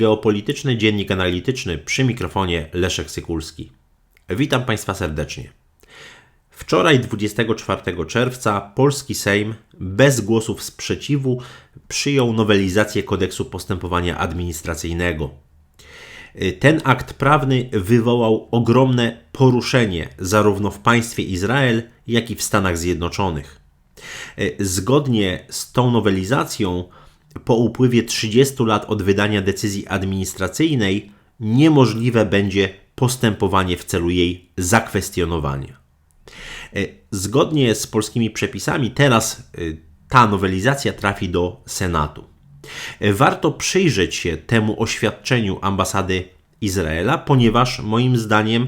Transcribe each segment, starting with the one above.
Geopolityczny Dziennik Analityczny przy mikrofonie Leszek Sykulski. Witam Państwa serdecznie. Wczoraj, 24 czerwca, polski Sejm bez głosów sprzeciwu przyjął nowelizację kodeksu postępowania administracyjnego. Ten akt prawny wywołał ogromne poruszenie zarówno w państwie Izrael, jak i w Stanach Zjednoczonych. Zgodnie z tą nowelizacją, po upływie 30 lat od wydania decyzji administracyjnej, niemożliwe będzie postępowanie w celu jej zakwestionowania. E, zgodnie z polskimi przepisami, teraz e, ta nowelizacja trafi do Senatu. E, warto przyjrzeć się temu oświadczeniu ambasady Izraela, ponieważ moim zdaniem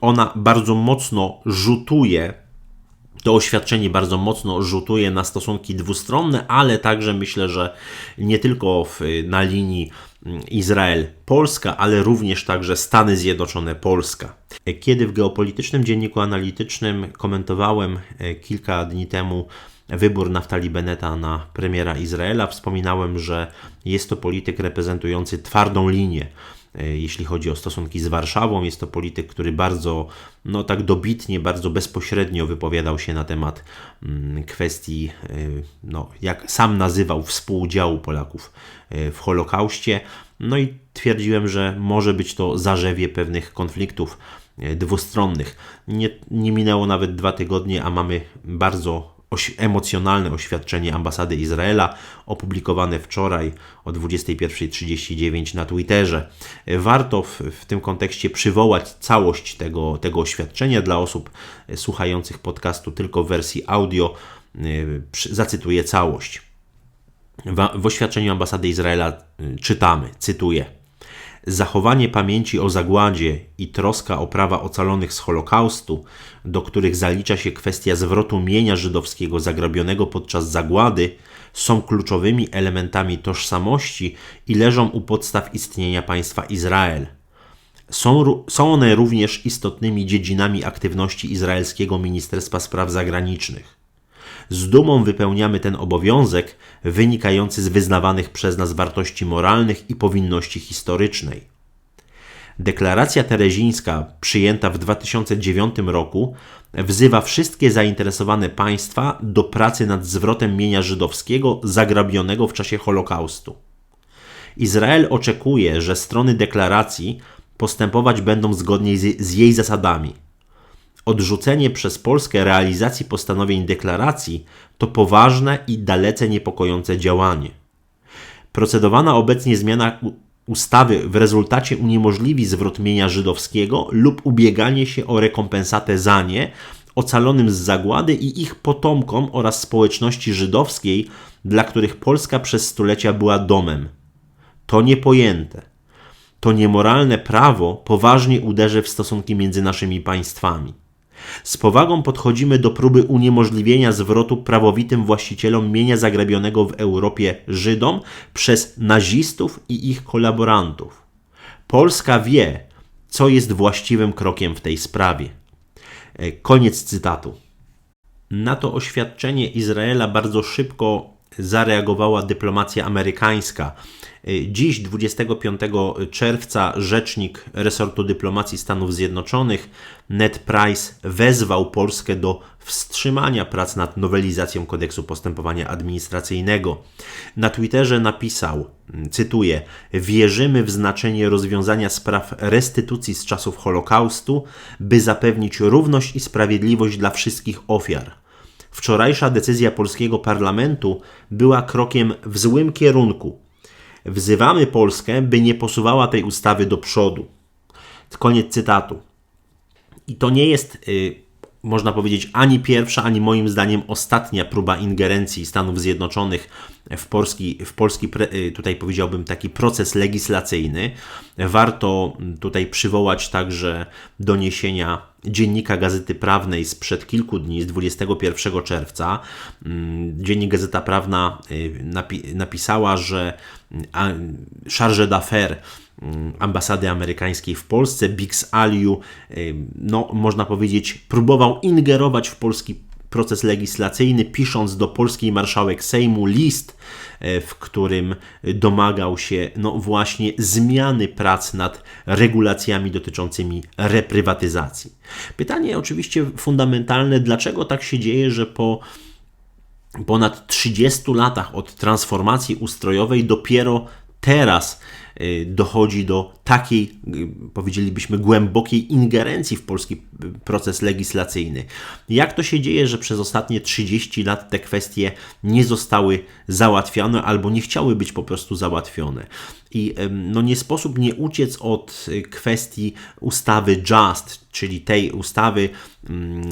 ona bardzo mocno rzutuje to oświadczenie bardzo mocno rzutuje na stosunki dwustronne, ale także myślę, że nie tylko w, na linii mm, Izrael-Polska, ale również także Stany Zjednoczone-Polska. Kiedy w geopolitycznym dzienniku analitycznym komentowałem e, kilka dni temu wybór Naftali Beneta na premiera Izraela, wspominałem, że jest to polityk reprezentujący twardą linię jeśli chodzi o stosunki z Warszawą. Jest to polityk, który bardzo, no tak dobitnie, bardzo bezpośrednio wypowiadał się na temat mm, kwestii, e, no, jak sam nazywał, współudziału Polaków e, w Holokauście. No i twierdziłem, że może być to zarzewie pewnych konfliktów dwustronnych. Nie, nie minęło nawet dwa tygodnie, a mamy bardzo emocjonalne oświadczenie ambasady Izraela, opublikowane wczoraj o 21.39 na Twitterze. Warto w, w, tym kontekście przywołać całość tego, tego oświadczenia dla osób słuchających podcastu tylko w wersji audio. Zacytuję całość. W, w oświadczeniu ambasady Izraela y, czytamy, cytuję zachowanie pamięci o zagładzie i troska o prawa ocalonych z Holokaustu, do których zalicza się kwestia zwrotu mienia żydowskiego zagrabionego podczas zagłady, są kluczowymi elementami tożsamości i leżą u podstaw istnienia państwa Izrael. Są, są one również istotnymi dziedzinami aktywności izraelskiego Ministerstwa Spraw Zagranicznych. Z dumą wypełniamy ten obowiązek wynikający z wyznawanych przez nas wartości moralnych i powinności historycznej. Deklaracja terezińska, przyjęta w 2009 roku, wzywa wszystkie zainteresowane państwa do pracy nad zwrotem mienia żydowskiego zagrabionego w czasie Holokaustu. Izrael oczekuje, że strony deklaracji postępować będą zgodnie z, jej zasadami – Odrzucenie przez Polskę realizacji postanowień deklaracji to poważne i dalece niepokojące działanie. Procedowana obecnie zmiana ustawy w rezultacie uniemożliwi zwrot mienia żydowskiego lub ubieganie się o rekompensatę za nie ocalonym z zagłady i ich potomkom oraz społeczności żydowskiej, dla których Polska przez stulecia była domem. To niepojęte. To niemoralne prawo poważnie uderzy w stosunki między naszymi państwami. Z powagą podchodzimy do próby uniemożliwienia zwrotu prawowitym właścicielom mienia zagrabionego w Europie Żydom przez nazistów i ich kolaborantów. Polska wie, co jest właściwym krokiem w tej sprawie. E, koniec cytatu. Na to oświadczenie Izraela bardzo szybko zareagowała dyplomacja amerykańska. Dziś, 25 czerwca, rzecznik resortu dyplomacji Stanów Zjednoczonych Ned Price wezwał Polskę do wstrzymania prac nad nowelizacją kodeksu postępowania administracyjnego. Na Twitterze napisał, cytuję: Wierzymy w znaczenie rozwiązania spraw restytucji z czasów Holokaustu, by zapewnić równość i sprawiedliwość dla wszystkich ofiar. Wczorajsza decyzja polskiego parlamentu była krokiem w złym kierunku. Wzywamy Polskę, by nie posuwała tej ustawy do przodu. Koniec cytatu. I to nie jest, y, można powiedzieć, ani pierwsza, ani moim zdaniem ostatnia próba ingerencji Stanów Zjednoczonych w polski, w polski y, tutaj powiedziałbym, taki proces legislacyjny. Warto tutaj przywołać także doniesienia dziennika Gazety Prawnej sprzed kilku dni, z 21 czerwca. Mm, dziennik Gazeta Prawna y, napi napisała, że charge d'affaires mm, ambasady amerykańskiej w Polsce, Bix Aliu, y, no można powiedzieć, próbował ingerować w polski proces legislacyjny, pisząc do polskiej marszałek Sejmu list, e, w którym domagał się no właśnie zmiany prac nad regulacjami dotyczącymi reprywatyzacji. Pytanie oczywiście fundamentalne, dlaczego tak się dzieje, że po ponad 30 latach od transformacji ustrojowej dopiero teraz dochodzi do takiej, y, powiedzielibyśmy, głębokiej ingerencji w polski y, proces legislacyjny. Jak to się dzieje, że przez ostatnie 30 lat te kwestie nie zostały załatwione albo nie chciały być po prostu załatwione? I no, nie sposób nie uciec od kwestii ustawy JUST, czyli tej ustawy mm,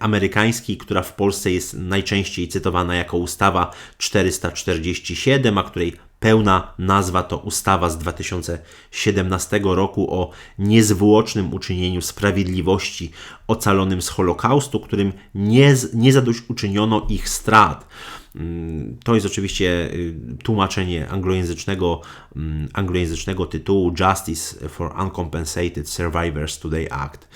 amerykańskiej, która w Polsce jest najczęściej cytowana jako ustawa 447, a której Pełna nazwa to ustawa z 2017 roku o niezwłocznym uczynieniu sprawiedliwości ocalonym z Holokaustu, którym nie, nie zadośćuczyniono ich strat. Mm, to jest oczywiście y, tłumaczenie anglojęzycznego, mm, anglojęzycznego tytułu Justice for Uncompensated Survivors Today Act.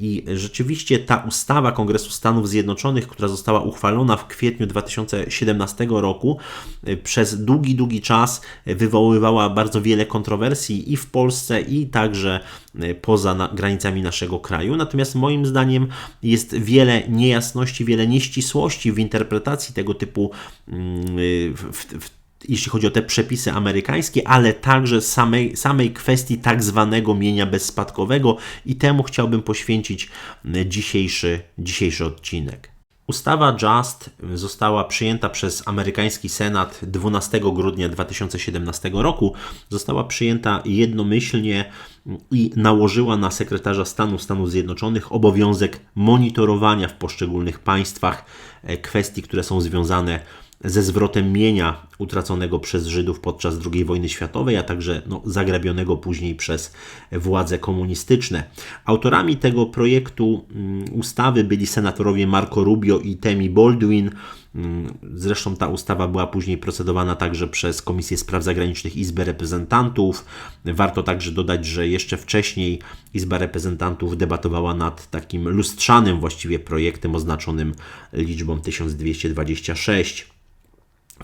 I rzeczywiście ta ustawa Kongresu Stanów Zjednoczonych, która została uchwalona w kwietniu 2017 roku, y, przez długi, długi czas wywoływała bardzo wiele kontrowersji i w Polsce, i także poza na, granicami naszego kraju. Natomiast moim zdaniem jest wiele niejasności, wiele nieścisłości w interpretacji tego typu mm, w, w, jeśli chodzi o te przepisy amerykańskie, ale także samej, samej kwestii tak zwanego mienia bezspadkowego i temu chciałbym poświęcić dzisiejszy, dzisiejszy odcinek. Ustawa JUST została przyjęta przez amerykański Senat 12 grudnia 2017 roku. Została przyjęta jednomyślnie i nałożyła na sekretarza stanu Stanów Zjednoczonych obowiązek monitorowania w poszczególnych państwach e, kwestii, które są związane ze zwrotem mienia utraconego przez Żydów podczas II wojny światowej, a także no, zagrabionego później przez władze komunistyczne. Autorami tego projektu mm, ustawy byli senatorowie Marco Rubio i Temi Baldwin. Mm, zresztą ta ustawa była później procedowana także przez Komisję Spraw Zagranicznych Izby Reprezentantów. Warto także dodać, że jeszcze wcześniej Izba Reprezentantów debatowała nad takim lustrzanym właściwie projektem oznaczonym liczbą 1226.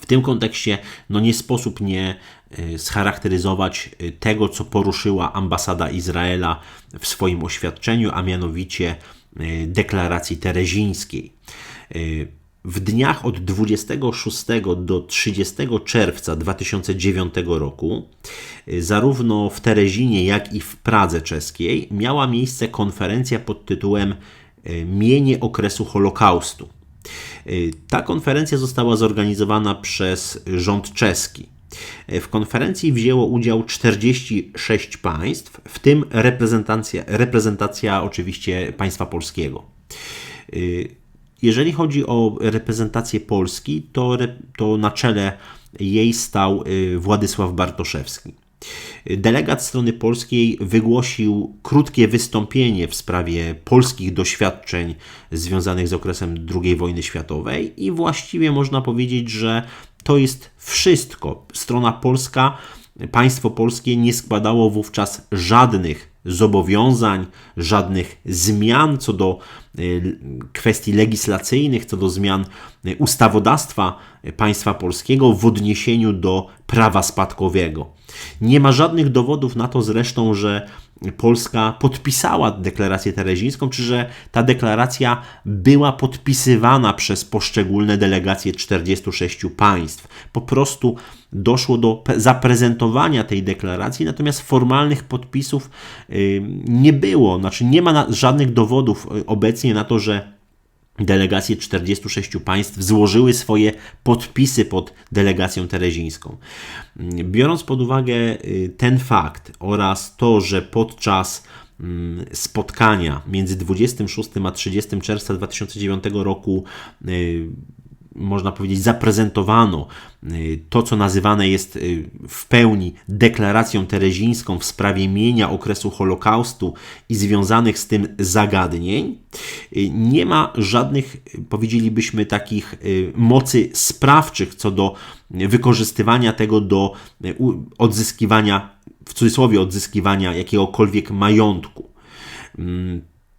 W tym kontekście no nie sposób nie y, scharakteryzować y, tego, co poruszyła ambasada Izraela w swoim oświadczeniu, a mianowicie y, deklaracji terezińskiej. W dniach od 26 do 30 czerwca 2009 roku, zarówno w Terezinie, jak i w Pradze czeskiej, miała miejsce konferencja pod tytułem Mienie okresu Holokaustu. Y, ta konferencja została zorganizowana przez rząd czeski. Y, w konferencji wzięło udział 46 państw, w tym reprezentacja, reprezentacja oczywiście państwa polskiego. Y, jeżeli chodzi o reprezentację Polski, to, to na czele jej stał Władysław Bartoszewski. Delegat strony polskiej wygłosił krótkie wystąpienie w sprawie polskich doświadczeń związanych z okresem II wojny światowej i właściwie można powiedzieć, że to jest wszystko. Strona polska, państwo polskie nie składało wówczas żadnych zobowiązań, żadnych zmian co do y, kwestii legislacyjnych, co do zmian y, ustawodawstwa państwa polskiego w odniesieniu do prawa spadkowego. Nie ma żadnych dowodów na to zresztą, że Polska podpisała deklarację terezińską, czy że ta deklaracja była podpisywana przez poszczególne delegacje 46 państw. Po prostu doszło do zaprezentowania tej deklaracji, natomiast formalnych podpisów nie było. Znaczy nie ma żadnych dowodów y, obecnie na to, że delegacje 46 państw złożyły swoje podpisy pod delegacją terezińską. Biorąc pod uwagę y, ten fakt oraz to, że podczas mm, spotkania między 26 a 30 czerwca 2009 roku y, można powiedzieć, zaprezentowano y, to, co nazywane jest y, w pełni deklaracją terezińską w sprawie mienia okresu Holokaustu i związanych z tym zagadnień, y, nie ma żadnych, powiedzielibyśmy, takich mocy sprawczych co do wykorzystywania tego do odzyskiwania, w cudzysłowie, odzyskiwania jakiegokolwiek majątku.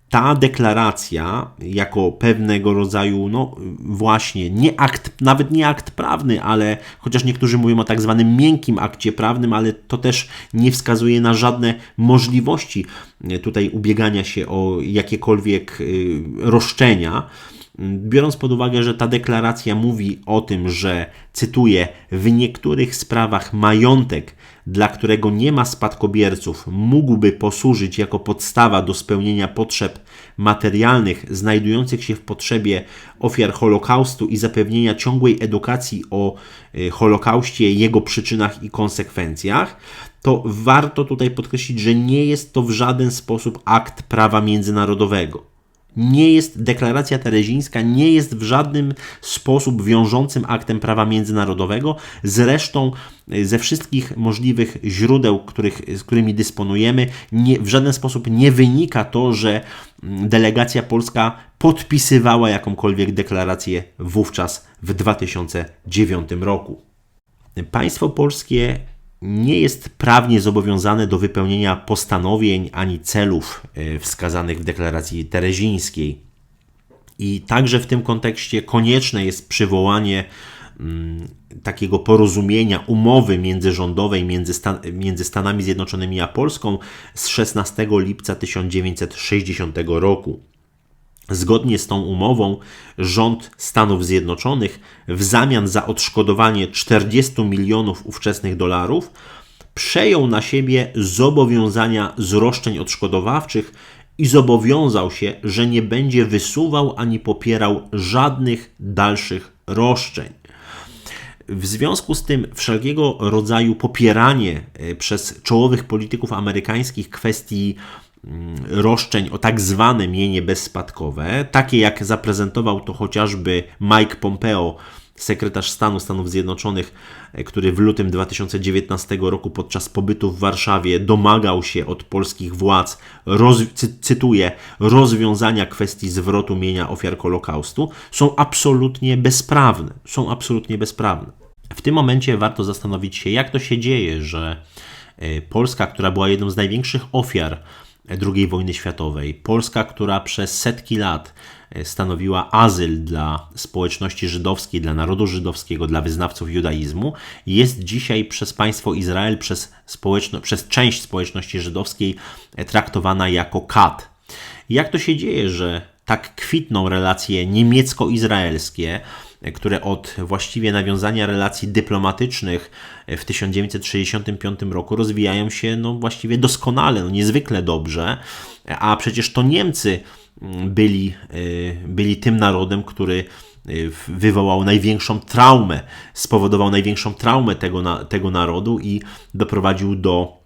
Mm, ta deklaracja, jako pewnego rodzaju, no właśnie, nie akt, nawet nie akt prawny, ale chociaż niektórzy mówią o tak zwanym miękkim akcie prawnym, ale to też nie wskazuje na żadne możliwości e, tutaj ubiegania się o jakiekolwiek y, roszczenia. Biorąc pod uwagę, że ta deklaracja mówi o tym, że, cytuję, w niektórych sprawach majątek dla którego nie ma spadkobierców, mógłby posłużyć jako podstawa do spełnienia potrzeb materialnych znajdujących się w potrzebie ofiar Holokaustu i zapewnienia ciągłej edukacji o y, Holokauście, jego przyczynach i konsekwencjach, to warto tutaj podkreślić, że nie jest to w żaden sposób akt prawa międzynarodowego nie jest, deklaracja terezińska nie jest w żadnym sposób wiążącym aktem prawa międzynarodowego. Zresztą y, ze wszystkich możliwych źródeł, których, z którymi dysponujemy, nie, w żaden sposób nie wynika to, że mm, delegacja polska podpisywała jakąkolwiek deklarację wówczas w 2009 roku. Państwo polskie nie jest prawnie zobowiązane do wypełnienia postanowień ani celów e, wskazanych w deklaracji terezińskiej. I także w tym kontekście konieczne jest przywołanie mm, takiego porozumienia, umowy międzyrządowej między, Stan między Stanami Zjednoczonymi a Polską z 16 lipca 1960 roku. Zgodnie z tą umową rząd Stanów Zjednoczonych w zamian za odszkodowanie 40 milionów ówczesnych dolarów przejął na siebie zobowiązania z roszczeń odszkodowawczych i zobowiązał się, że nie będzie wysuwał ani popierał żadnych dalszych roszczeń. W związku z tym wszelkiego rodzaju popieranie e, przez czołowych polityków amerykańskich kwestii roszczeń o tak zwane mienie bezspadkowe, takie jak zaprezentował to chociażby Mike Pompeo, sekretarz stanu Stanów Zjednoczonych, e, który w lutym 2019 roku podczas pobytu w Warszawie domagał się od polskich władz, roz, cytuję, rozwiązania kwestii zwrotu mienia ofiar Holokaustu, są absolutnie bezprawne. Są absolutnie bezprawne. W tym momencie warto zastanowić się, jak to się dzieje, że e, Polska, która była jedną z największych ofiar II wojny światowej. Polska, która przez setki lat e, stanowiła azyl dla społeczności żydowskiej, dla narodu żydowskiego, dla wyznawców judaizmu, jest dzisiaj przez państwo Izrael, przez, społeczno, przez część społeczności żydowskiej e, traktowana jako kat. Jak to się dzieje, że tak kwitną relacje niemiecko-izraelskie, które od właściwie nawiązania relacji dyplomatycznych w 1965 roku rozwijają się no, właściwie doskonale, no, niezwykle dobrze, a przecież to Niemcy mm, byli, y, byli tym narodem, który wywołał największą traumę, spowodował największą traumę tego, tego narodu i doprowadził do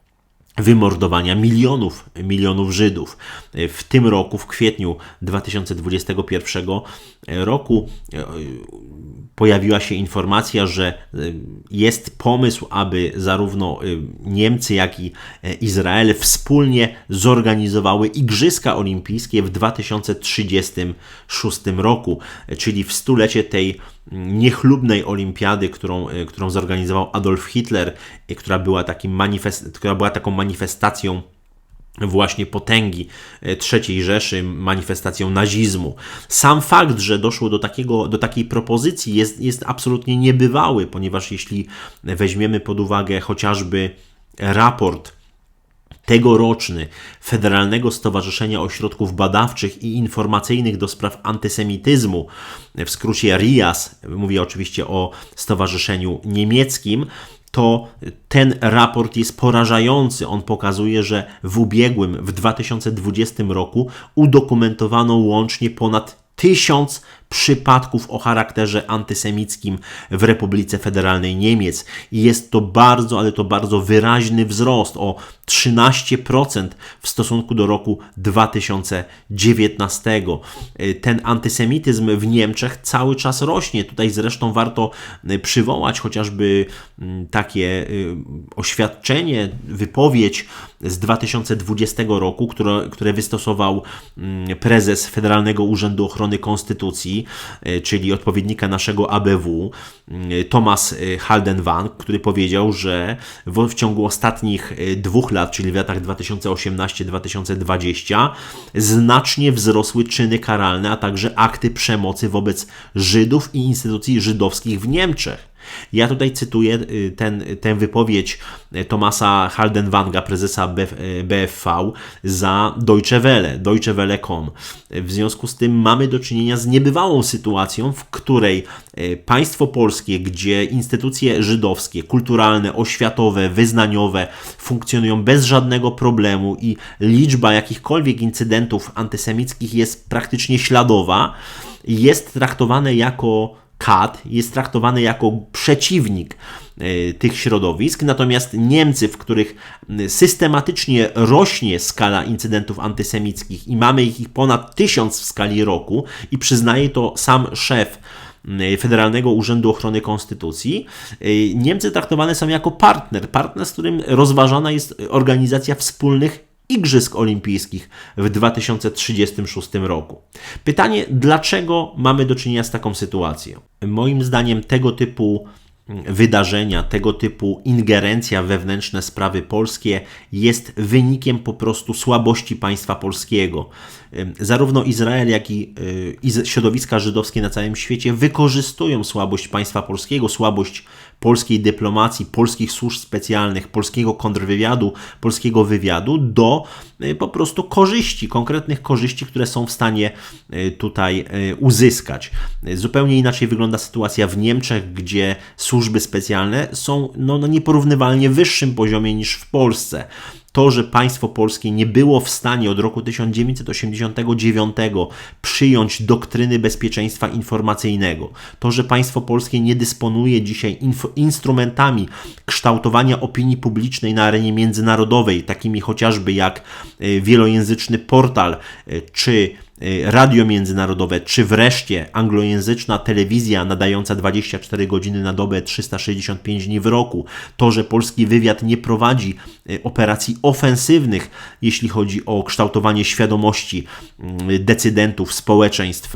wymordowania milionów, milionów Żydów. W tym roku, w kwietniu 2021 roku, e, pojawiła się informacja, że e, jest pomysł, aby zarówno e, Niemcy, jak i Izrael wspólnie zorganizowały Igrzyska Olimpijskie w 2036 roku, czyli w stulecie tej niechlubnej olimpiady, którą, którą zorganizował Adolf Hitler, która była, takim manifest, która była taką manifestacją właśnie potęgi e, III Rzeszy, manifestacją nazizmu. Sam fakt, że doszło do, takiego, do takiej propozycji jest, jest absolutnie niebywały, ponieważ jeśli weźmiemy pod uwagę chociażby raport tegoroczny Federalnego Stowarzyszenia Ośrodków Badawczych i Informacyjnych do Spraw Antysemityzmu, w skrócie RIAS, mówię oczywiście o stowarzyszeniu niemieckim, to ten raport jest porażający. On pokazuje, że w ubiegłym, w 2020 roku udokumentowano łącznie ponad tysiąc przypadków o charakterze antysemickim w Republice Federalnej Niemiec. I jest to bardzo, ale to bardzo wyraźny wzrost o 13% w stosunku do roku 2019. Ten antysemityzm w Niemczech cały czas rośnie. Tutaj zresztą warto przywołać chociażby mm, takie y, oświadczenie, wypowiedź z 2020 roku, które, które wystosował mm, prezes Federalnego Urzędu Ochrony Konstytucji E, czyli odpowiednika naszego ABW, e, Thomas Haldenwang, który powiedział, że w, w ciągu ostatnich dwóch lat, czyli w latach 2018-2020, znacznie wzrosły czyny karalne, a także akty przemocy wobec Żydów i instytucji żydowskich w Niemczech. Ja tutaj cytuję y, ten, tę wypowiedź Tomasa Haldenwanga, prezesa BFV, za Deutsche Welle. W związku z tym mamy do czynienia z niebywałą sytuacją, w której y, państwo polskie, gdzie instytucje żydowskie, kulturalne, oświatowe, wyznaniowe funkcjonują bez żadnego problemu i liczba jakichkolwiek incydentów antysemickich jest praktycznie śladowa, jest traktowane jako kat jest traktowany jako przeciwnik e, tych środowisk, natomiast Niemcy, w których systematycznie rośnie skala incydentów antysemickich i mamy ich ponad tysiąc w skali roku i przyznaje to sam szef Federalnego Urzędu Ochrony Konstytucji, e, Niemcy traktowane są jako partner, partner, z którym rozważana jest organizacja wspólnych Igrzysk Olimpijskich w 2036 roku. Pytanie, dlaczego mamy do czynienia z taką sytuacją? Moim zdaniem tego typu wydarzenia, tego typu ingerencja wewnętrzne sprawy polskie jest wynikiem po prostu słabości państwa polskiego. Zarówno Izrael, jak i y, środowiska żydowskie na całym świecie wykorzystują słabość państwa polskiego, słabość polskiej dyplomacji, polskich służb specjalnych, polskiego kontrwywiadu, polskiego wywiadu do y, po prostu korzyści, konkretnych korzyści, które są w stanie y, tutaj uzyskać. Zupełnie inaczej wygląda sytuacja w Niemczech, gdzie służby specjalne są no, na nieporównywalnie wyższym poziomie niż w Polsce to, że państwo polskie nie było w stanie od roku 1989 przyjąć doktryny bezpieczeństwa informacyjnego, to, że państwo polskie nie dysponuje dzisiaj instrumentami kształtowania opinii publicznej na arenie międzynarodowej, takimi chociażby jak e, wielojęzyczny portal e, czy radio międzynarodowe, czy wreszcie anglojęzyczna telewizja nadająca 24 godziny na dobę, 365 dni w roku, to, że polski wywiad nie prowadzi y, operacji ofensywnych, jeśli chodzi o kształtowanie świadomości y, decydentów, społeczeństw,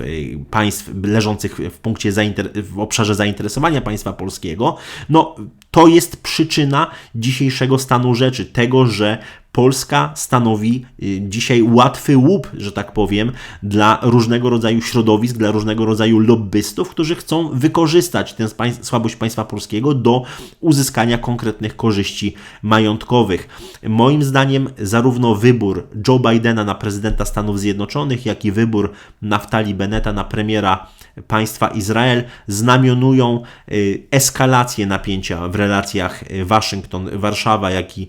państw leżących w punkcie w obszarze zainteresowania państwa polskiego, no to jest przyczyna dzisiejszego stanu rzeczy, tego, że Polska stanowi y, dzisiaj łatwy łup, że tak powiem, dla różnego rodzaju środowisk, dla różnego rodzaju lobbystów, którzy chcą wykorzystać tę słabość państwa polskiego do uzyskania konkretnych korzyści majątkowych. Moim zdaniem, zarówno wybór Joe Bidena na prezydenta Stanów Zjednoczonych, jak i wybór Naftali Beneta na premiera państwa Izrael znamionują y, eskalację napięcia w relacjach y, Waszyngton-Warszawa, jak i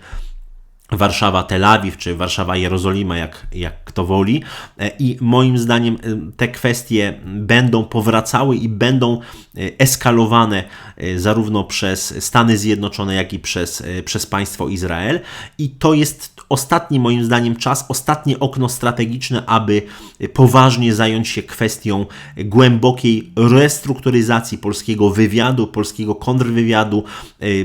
Warszawa-Tel Awiw, czy Warszawa-Jerozolima, jak, jak kto woli. E, I moim zdaniem e, te kwestie będą powracały i będą e, eskalowane zarówno przez Stany Zjednoczone, jak i przez, przez państwo Izrael. I to jest ostatni, moim zdaniem, czas, ostatnie okno strategiczne, aby poważnie zająć się kwestią głębokiej restrukturyzacji polskiego wywiadu, polskiego kontrwywiadu,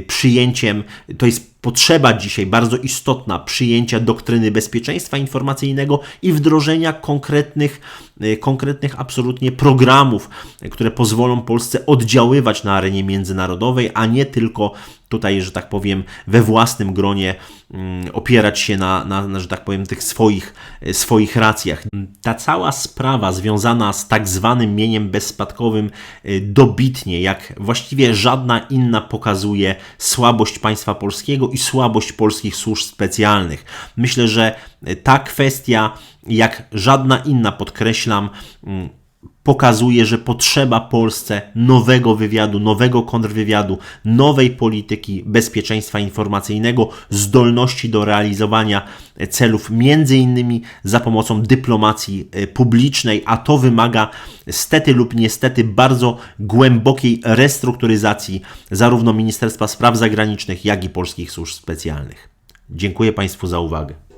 przyjęciem, to jest potrzeba dzisiaj bardzo istotna przyjęcia doktryny bezpieczeństwa informacyjnego i wdrożenia konkretnych, e, konkretnych absolutnie programów, które pozwolą Polsce oddziaływać na arenie międzynarodowej, a nie tylko tutaj, że tak powiem, we własnym gronie mm, opierać się na, na, na że tak powiem, tych swoich, e, swoich racjach. Ta cała sprawa związana z tak zwanym mieniem bezspadkowym e, dobitnie, jak właściwie żadna inna pokazuje słabość państwa polskiego i słabość polskich służb specjalnych. Myślę, że ta kwestia, jak żadna inna, podkreślam, mm, pokazuje, że potrzeba Polsce nowego wywiadu, nowego kontrwywiadu, nowej polityki bezpieczeństwa informacyjnego, zdolności do realizowania celów, między innymi za pomocą dyplomacji e, publicznej, a to wymaga stety lub niestety bardzo głębokiej restrukturyzacji zarówno Ministerstwa Spraw Zagranicznych, jak i polskich służb specjalnych. Dziękuję Państwu za uwagę.